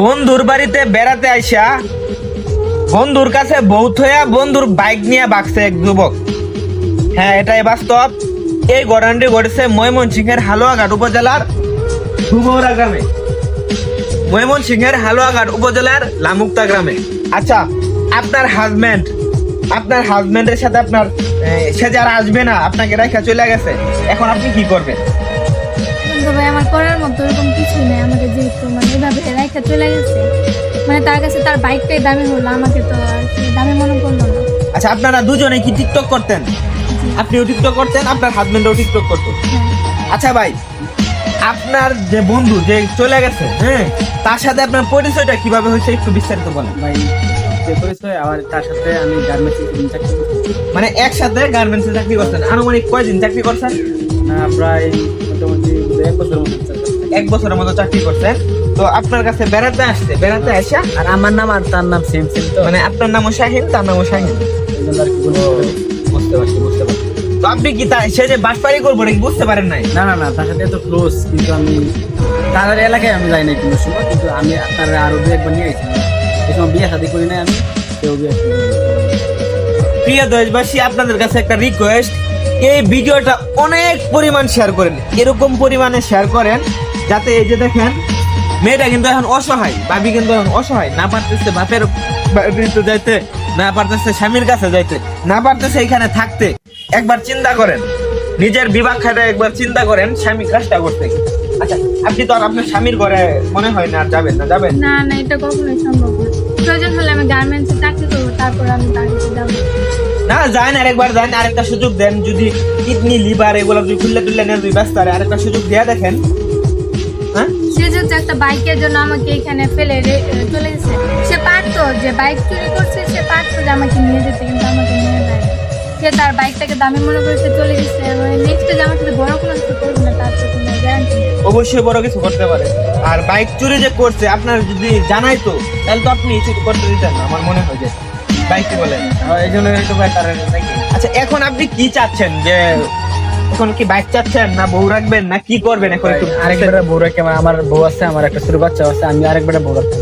বন্ধুর বাড়িতে বেড়াতে আইসা বন্ধুর কাছে বউ থয়া বন্ধুর বাইক নিয়ে বাগছে এক যুবক। হ্যাঁ এটাই বাস্তব। এই ঘটনাটি ঘটেছে ময়মনসিংহের হালুয়াঘাট উপজেলার ধুমৌরা গ্রামে। ময়মনসিংহের হালুয়াঘাট উপজেলার লামুক্তা গ্রামে। আচ্ছা আপনার হাজব্যান্ড আপনার হাজব্যান্ডের সাথে আপনার সে যারা আসবে না, আপনাকে রেখা চলে গেছে। এখন আপনি কি করবেন? কিন্তু ভাই আমার করার মতো এরকম কিছুই নেই আমাদের যেহেতু মানে এভাবে রাইখা চলে গেছে। মানে তার কাছে তার বাইকটাই দামি হলো আমাকে তো আর দামি মনে করল না। আচ্ছা আপনারা দুজনে কি টিকটক করতেন? আপনিও টিকটক করতেন আপনার হাজবেন্ডও টিকটক করতো। হ্যাঁ। আচ্ছা ভাই আপনার যে বন্ধু যে চলে গেছে হ্যাঁ তার সাথে আপনার পরিচয়টা কীভাবে হয়েছে একটু বিস্তারিত বলেন। ভাই যে পরিচয় আমার তার সাথে আমি গার্মেন্টসে চাকরি মানে একসাথে গার্মেন্টসে চাকরি করছেন। আনুমানিক কয়দিন চাকরি করছেন? প্রায় মোটামুটি এক বছরের মতো চাকরি করছি। এক বছরের মতো চাকরি করছেন। তো আপনার কাছে বেড়াতে আসছে বেড়াতে আসা? আর আমার নাম আর তার নাম সেম সেম তো। মানে আপনার নামও শাহিন তার নামও শাহিন। বুঝতে পারছি বুঝতে পারছি তো আপনি কি তা সে যে বাটপারি করব নাকি বুঝতে পারেন নাই? না না না তার সাথে এত ক্লোজ কিন্তু আমি তার এলাকায় আমি যাই নাই কোনো সময় কিন্তু আমি তার আরও দু একবার নিয়ে এই যাতে এই যে দেখেন, মেয়েটা কিন্তু এখন অসহায় বাবি কিন্তু এখন অসহায়, না পারতেছে বাপের বাড়িতে যাইতে, না পারতেছে স্বামীর কাছে যাইতে, না পারতেছে এখানে থাকতে। একবার চিন্তা করেন, নিজের বিভাগ খাটে একবার চিন্তা করেন, স্বামী কাজটা করতে আচ্ছা আপনি তো আর আপনার স্বামীর ঘরে মনে হয় না আর যাবেন না যাবেন? না না এটা কখনোই সম্ভব না। প্রয়োজন হলে আমি গার্মেন্টসে চাকরি করব তারপর আমি কাছে যাব। না যান আরেকবার যান আরেকটা সুযোগ দেন। যদি কিডনি লিভার এগুলো যদি খুললে টুললে নেন যদি ব্যস্ত আর আরেকটা সুযোগ দেয়া দেখেন। হ্যাঁ? সে যেহেতু একটা বাইকের জন্য আমাকে এখানে ফেলে চলে গেছে। সে পারতো যে বাইক চুরি করছে সে পারতো যে আমাকে নিয়ে যেতে কিন্তু আমাকে নিয়ে যায়। সে তার বাইকটাকে দামি মনে করে সে চলে গেছে। নেক্সট যে আমার সাথে বড় কোনো করবে নেই অবশ্যই বড় কিছু করতে পারে। আর বাইক চুরি যে করছে আপনার যদি জানাই তো তাহলে তো আপনি কিছু করতে দিতেন না আমার মনে হয় যে বাইক কি বলেন এই জন্য হয়তো ভাই তার আচ্ছা এখন আপনি কি চাচ্ছেন? যে এখন কি বাইক চাচ্ছেন না বউ রাখবেন না কি করবেন? এখন একটু আরেকবার বউ রেখে আমার- বউ আছে আমার একটা ছোট বাচ্চা আছে আমি আরেকবার বউ রাখতে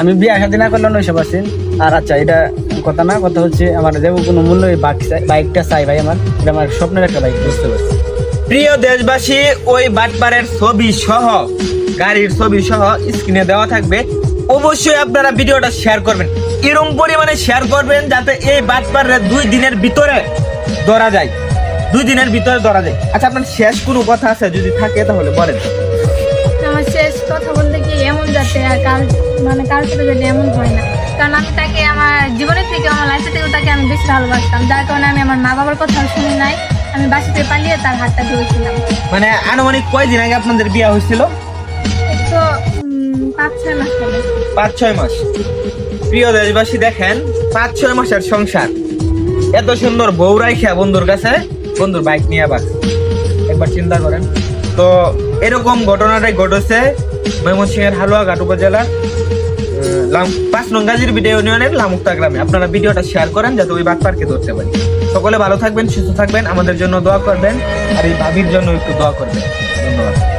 আমি বিয়ে শাদী না করলে নয় সব আছেন আর আচ্ছা এটা কথা না কথা হচ্ছে আমার যে কোনো মূল্য এই বাইক চাই- বাইকটা চাই ভাই আমার। এটা আমার স্বপ্নের একটা বাইক বুঝতে পারছি প্রিয় দেশবাসী, ওই বাটপারের ছবি সহ, গাড়ির ছবি সহ স্ক্রিনে দেওয়া থাকবে। অবশ্যই আপনারা ভিডিওটা শেয়ার করবেন। এরকম পরিমাণে শেয়ার করবেন যাতে এই বাটপারের দুই দিনের ভিতরে ধরা যায়। দুই দিনের ভিতরে ধরা যায়। আচ্ছা আপনার শেষ কোনো কথা আছে যদি থাকে তাহলে বলেন। আমার শেষ কথা কি এমন কার মানে এমন হয় না। কারণ আমি তাকে আমার জীবনের থেকে, আমার লাইফের থেকেও তাকে আমি বেশি ভালোবাসতাম। যার কারণে আমি আমার মা বাবার কথা শুনি নাই। আমি বাসাতে পালিয়ে তার হাতটা ধরেছিলাম মানে আনুমানিক কয়দিন আগে আপনাদের বিয়ে হয়েছিল? তো পাঁচ ছয় মাস পাঁচ ছয় মাস। প্রিয় দেশবাসী দেখেন পাঁচ ছয় মাসের সংসার। এত সুন্দর বউ রাইখা বন্ধুর কাছে বন্ধুর বাইক নিয়ে আবার। একবার চিন্তা করেন। তো এরকম ঘটনাটাই ঘটেছে ময়মনসিংহের হালুয়াঘাট উপজেলার পাঁচ নং গাজীর ভিডিও ইউনিয়নের লামুক্তা গ্রামে। আপনারা ভিডিওটা শেয়ার করেন, যাতে ওই বাঘ পার্কে ধরতে পারি। সকলে ভালো থাকবেন, সুস্থ থাকবেন, আমাদের জন্য দোয়া করবেন, আর এই ভাবির জন্য একটু দোয়া করবেন। ধন্যবাদ।